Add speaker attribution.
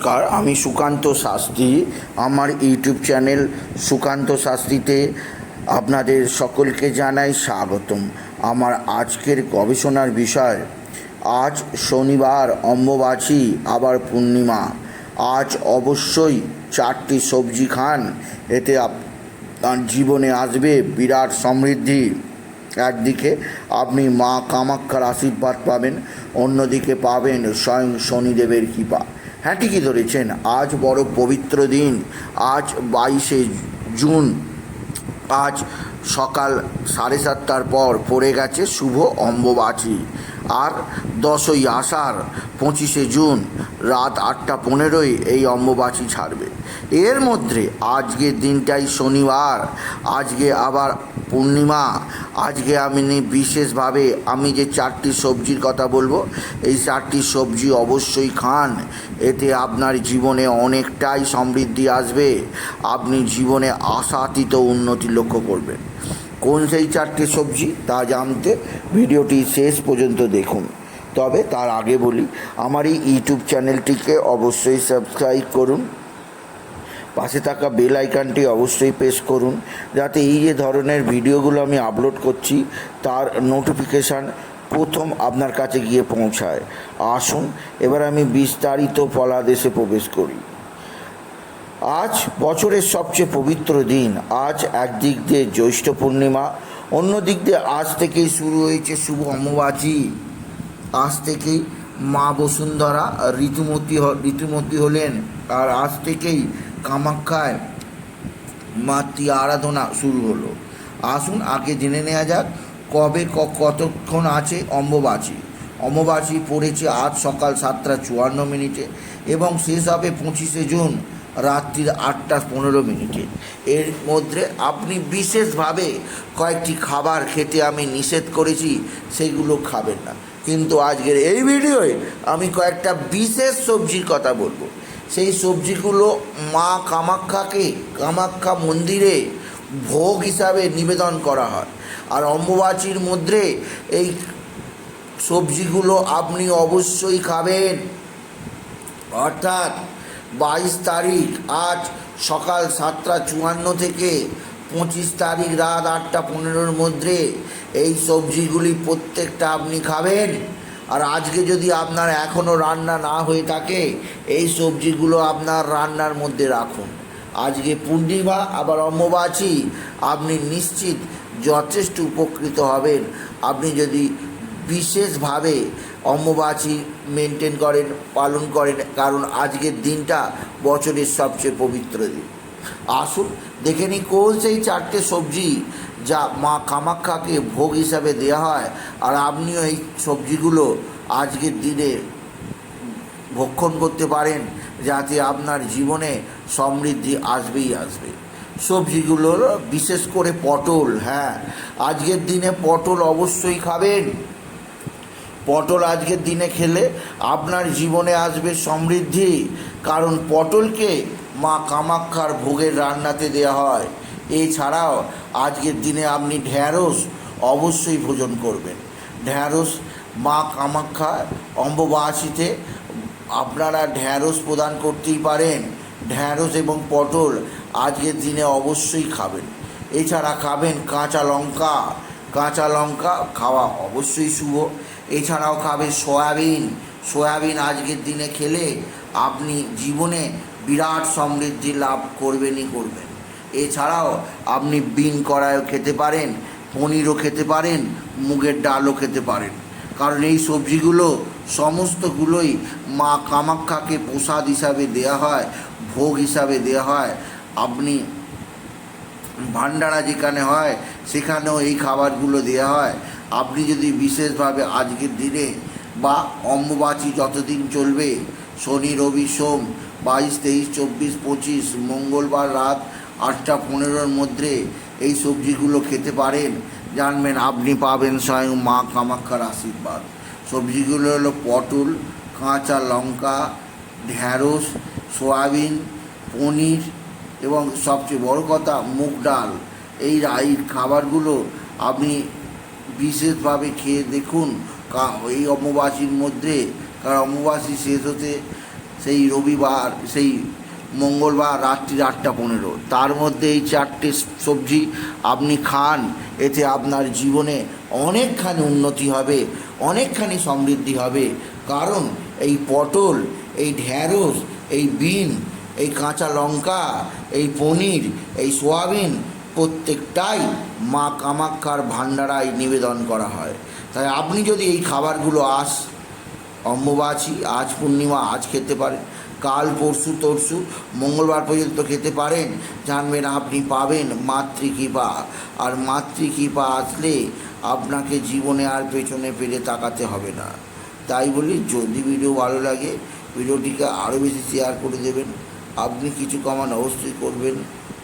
Speaker 1: নমস্কার, আমি সুকান্ত শাস্ত্রী। আমার ইউটিউব চ্যানেল সুকান্ত শাস্ত্রীতে আপনাদের সকলকে জানাই স্বাগতম। আমার আজকের গবেষণার বিষয়, আজ শনিবার অম্বুবাচী, আবার পূর্ণিমা। আজ অবশ্যই চারটি সবজি খান, এতে আপনার জীবনে আসবে বিরাট সমৃদ্ধি। একদিকে আপনি মা কামাক্ষার আশীর্বাদ পাবেন, অন্যদিকে পাবেন স্বয়ং শনিদেবের কৃপা। হ্যাঁ ঠিকই ধরেছেন। আজ বড় পবিত্র দিন। আজ বাইশে জুন। আজ সকাল সাড়ে সাতটার পর পড়ে গেছে শুভ অম্বুবাচী। আর দশই আষাঢ় পঁচিশে জুন রাত আটটা পনেরোই এই অম্বুবাচী ছাড়বে। এর মধ্যে আজকের দিনটাই শনিবার, আজকে আবার পূর্ণিমা, আজকে আমি বিশেষভাবে আমি যে চারটি সবজির কথা বলব, এই চারটি সবজি অবশ্যই খান। এতে আপনার জীবনে অনেকটাই সমৃদ্ধি আসবে। আপনি জীবনে আশাতীত উন্নতি লক্ষ্য করবেন। কোন সেই চারটে সবজি তা জানতে ভিডিওটি শেষ পর্যন্ত দেখুন। তবে তার আগে বলি, আমার এই ইউটিউব চ্যানেলটিকে অবশ্যই সাবস্ক্রাইব করুন। পাশে থাকা বেল আইকনটি অবশ্যই প্রেস করুন, যাতে এই যে ধরনের ভিডিওগুলো আমি আপলোড করছি, তার নোটিফিকেশান প্রথম আপনার কাছে গিয়ে পৌঁছায়। আসুন, এবার আমি বিস্তারিত ফলাদেশে প্রবেশ করি। আজ বছরের সবচেয়ে পবিত্র দিন। আজ একদিক দিয়ে জ্যৈষ্ঠ পূর্ণিমা অন্য দিক দিয়ে আজ থেকেই শুরু হয়েছে শুভ অমাবাচী। আজ থেকেই মা বসুন্ধরা ঋতুমতী ঋতুমতী হলেন আর আজ থেকেই কামাখ্যায় মাতৃ আরাধনা শুরু হলো। আসুন আগে জেনে নেওয়া যাক কবে কতক্ষণ আছে অম্বুবাচী। অম্বুবাচী পড়েছে আজ সকাল সাতটা চুয়ান্ন মিনিটে এবং শেষ হবে পঁচিশে জুন। রাত্রির আটটা পনেরো মিনিটে। এর মধ্যে আপনি বিশেষভাবে কয়েকটি খাবার খেতে আমি নিষেধ করেছি, সেগুলো খাবেন না। কিন্তু আজকের এই ভিডিওয়ে আমি কয়েকটা বিশেষ সবজির কথা বলব। সেই সবজিগুলো মা কামাখ্যাকে, কামাখ্যা মন্দিরে ভোগ হিসাবে নিবেদন করা হয়। আর অম্বুবাচীর মধ্যে এই সবজিগুলো আপনি অবশ্যই খাবেন। অর্থাৎ বাইশ তারিখ, আজ সকাল সাতটা চুয়ান্ন থেকে পঁচিশ তারিখ রাত আটটা পনেরোর মধ্যে এই সবজিগুলি প্রত্যেকটা আপনি খাবেন। আর আজকে যদি আপনার এখনও রান্না না হয়ে থাকে, এই সবজিগুলো আপনার রান্নার মধ্যে রাখুন। আজকে পূর্ণিমা, আবার অম্বুবাচী, আপনি নিশ্চিত যথেষ্ট উপকৃত হবেন। আপনি যদি বিশেষভাবে অম্বুবাচী মেনটেন করেন, পালন করেন, কারণ আজকের দিনটা বছরের সবচেয়ে পবিত্র দিন। আসুন, দেখে নিই কোন সেই চারটে সবজি যা মা কামাখ্যাকে ভোগ হিসাবে দেওয়া হয়, আর আপনিও এই সবজিগুলো আজকের দিনে ভক্ষণ করতে পারেন, যাতে আপনার জীবনে সমৃদ্ধি আসবেই আসবে। সবজিগুলো বিশেষ করে পটল হ্যাঁ আজকের দিনে পটল অবশ্যই খাবেন। পটল আজকের দিনে খেলে আপনার জীবনে আসবে সমৃদ্ধি। কারণ পটলকে মা কামাক্ষার ভোগের রান্নাতে দেওয়া হয়। এছাড়াও আজকের দিনে আপনি ঢ্যাঁড়স অবশ্যই ভোজন করবেন। ঢ্যাঁড়স মা কামাক্ষা অম্ববাসীতে আপনারা ঢ্যাঁড়স প্রদান করতেই পারেন। ঢ্যাঁড়স এবং পটল আজকের দিনে অবশ্যই খাবেন। এছাড়া খাবেন কাঁচা লঙ্কা। কাঁচা লঙ্কা খাওয়া অবশ্যই শুভ। এছাড়াও খাবে সয়াবিন। সয়াবিন আজকের দিনে খেলে আপনি জীবনে বিরাট সমৃদ্ধি লাভ করবেনই করবেন। এছাড়াও আপনি বিন কড়াইও খেতে পারেন, পনিরও খেতে পারেন, মুগের ডালও খেতে পারেন। কারণ এই সবজিগুলো সমস্তগুলোই মা কামাখ্যাকে প্রসাদ হিসাবে দেয়া হয়, ভোগ হিসাবে দেয়া হয়। আপনি ভান্ডারা যেখানে হয়, সেখানেও এই খাবারগুলো দেওয়া হয়। আপনি যদি বিশেষভাবে আজকের দিনে বা অম্বুবাচী যতদিন চলবে, শনি, রবি, সোম, বাইশ, তেইশ, চব্বিশ, পঁচিশ, মঙ্গলবার রাত আটটা পনেরোর মধ্যে এই সবজিগুলো খেতে পারেন, জানবেন আপনি পাবেন স্বয়ং মা কামাক্ষার আশীর্বাদ। সবজিগুলো হলো পটল, কাঁচা লঙ্কা, ঢ্যাঁড়স, সয়াবিন, পনির এবং সবচেয়ে বড় কথা মুগ ডাল। এই এই খাবারগুলো আপনি বিশেষভাবে খেয়ে দেখুন এই অম্বুবাসীর মধ্যে, কারণ অম্বুবাসী শেষ হতে সেই রবিবার, সেই মঙ্গলবার রাত্রি আটটা পনেরো। তার মধ্যে এই চারটে সবজি আপনি খান, এতে আপনার জীবনে অনেকখানি উন্নতি হবে, অনেকখানি সমৃদ্ধি হবে। কারণ এই পটল, এই ঢ্যাঁড়স, এই বিন, এই কাঁচা লঙ্কা, এই পনির, এই সোয়াবিন প্রত্যেকটাই মা কামাক্ষার ভাণ্ডারায় নিবেদন করা হয়। তাই আপনি যদি এই খাবারগুলো আস অম্বুবাচী, আজ পূর্ণিমা, আজ খেতে পারেন, কাল, পরশু, তরশু, মঙ্গলবার পর্যন্ত খেতে পারেন, জানবেন আপনি পাবেন মাতৃকৃপা আর মাতৃকৃপা আসলে আপনাকে জীবনে আর পেছনে ফিরে তাকাতে হবে না। তাই বলি, যদি ভিডিও ভালো লাগে, ভিডিওটিকে আরও বেশি শেয়ার করে দেবেন। আপনি কিছু কমান অবশ্যই করবেন।